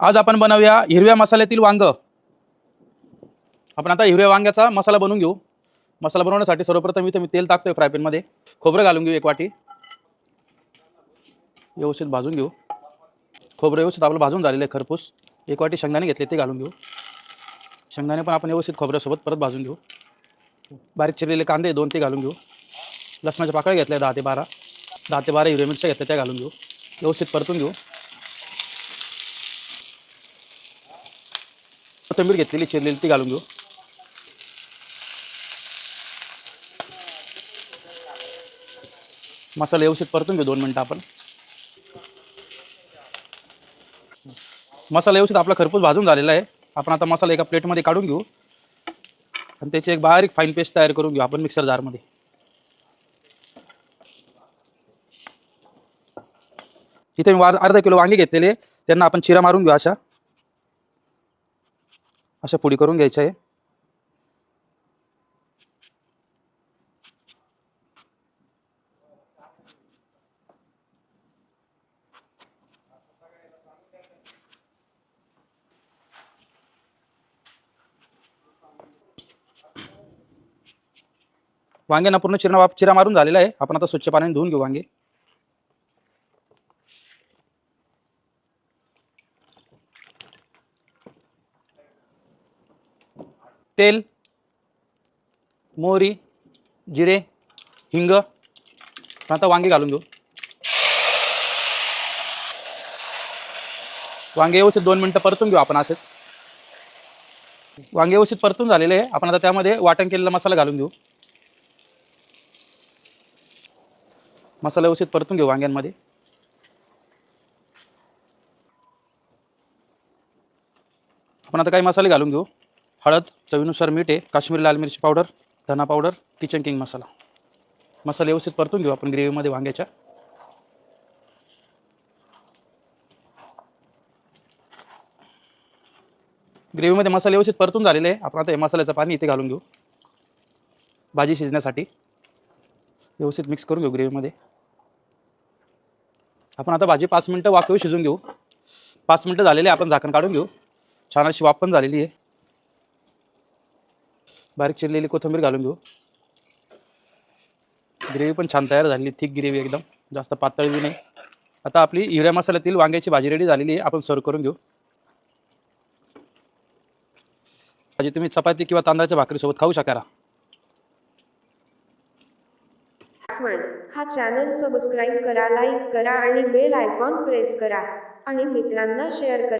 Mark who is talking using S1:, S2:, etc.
S1: आज आपण बनवूया हिरव्या मसाल्यातील वांग. आपण आता हिरव्या वांग्याचा मसाला बनवून घेऊ. मसाला बनवण्यासाठी सर्वप्रथम इथे मी तेल टाकतोय फ्रायपॅनमध्ये खोबरं घालून घेऊ एक वाटी. व्यवस्थित भाजून घेऊ. खोबरं व्यवस्थित आपलं भाजून झालेलं आहे खरपूस. एक वाटी शेंगदाणे घेतले ते घालून घेऊ. शेंगदाणे पण आपण व्यवस्थित खोबऱ्यासोबत परत भाजून घेऊ. बारीक चिरलेले कांदे दोन ते घालून घेऊ. लसणाच्या पाकळ्या घेतल्या दहा ते बारा. दहा ते बारा हिरव्या मिरच्या घेतल्या त्या घालून घेऊ. व्यवस्थित परतून घेऊ. कोथंबीर घेतलेली चिरलेली ती घालून घेऊ. मसाला व्यवस्थित परतून घेऊ दोन मिनटं आपण. मसाला व्यवस्थित आपला खरपूस भाजून झालेला आहे. आपण आता मसाला एका प्लेटमध्ये काढून घेऊ. आणि त्याची एक बारीक फाईन पेस्ट तयार करून घेऊ आपण मिक्सर जारमध्ये इथे मी अर्धा किलो वांगे घेतलेले. त्यांना आपण चिरा मारून घेऊ अशा. अशा पुडी करून घ्यायच्या आहे. वांग्यांना पूर्ण चिरा चिरा मारून झालेला आहे. आपण आता स्वच्छ पाण्याने धुवून घेऊ वांगे. तेल मोहरी जिरे हिंग. आता वांगे घालून घेऊ. वांगे व्यवस्थित दोन मिनटं परतून घेऊ आपण असेच. वांगे व्यवस्थित परतून झालेले आहे. आपण आता त्यामध्ये वाटण केलेला मसाला घालून घेऊ. मसाला व्यवस्थित परतून घेऊ वांग्यांमध्ये. आपण आता काही मसाले घालून घेऊ. हळद चवीनुसार मीठ आहे काश्मीरी लाल मिरची पावडर धना पावडर किचन किंग मसाला. मसाले व्यवस्थित परतून घेऊ आपण ग्रेव्हीमध्ये वांग्याच्या. ग्रेव्हीमध्ये मसाले व्यवस्थित परतून झालेले आहे. आपण आता हे मसाल्याचं पाणी इथे घालून घेऊ. भाजी शिजण्यासाठी. व्यवस्थित मिक्स करून घेऊ ग्रेव्हीमध्ये आपण आता भाजी पाच मिनटं वाकवी शिजून घेऊ. पाच मिनटं झालेले आहे, आपण झाकण काढून घेऊ. छान अशी वाफ पण झालेली आहे. बारीक चिरलेली कोथिंबीर घालून घेऊ. ग्रेव्ही पण छान तयार झालेली थिक ग्रेव्ही एकदम. जास्त पातळ बी नाही. आता आपली हिवऱ्या मसाल्यातील वांग्याची भाजी रेडी झालेली आहे. आपण सर्व करून घेऊ. भाजी तुम्ही चपाती किंवा तांदळाच्या भाकरीसोबत खाऊ शकाल.
S2: हा चॅनल सबस्क्राईब करा लाईक करा आणि बेल आयकॉन प्रेस करा. आणि मित्रांना शेअर करा.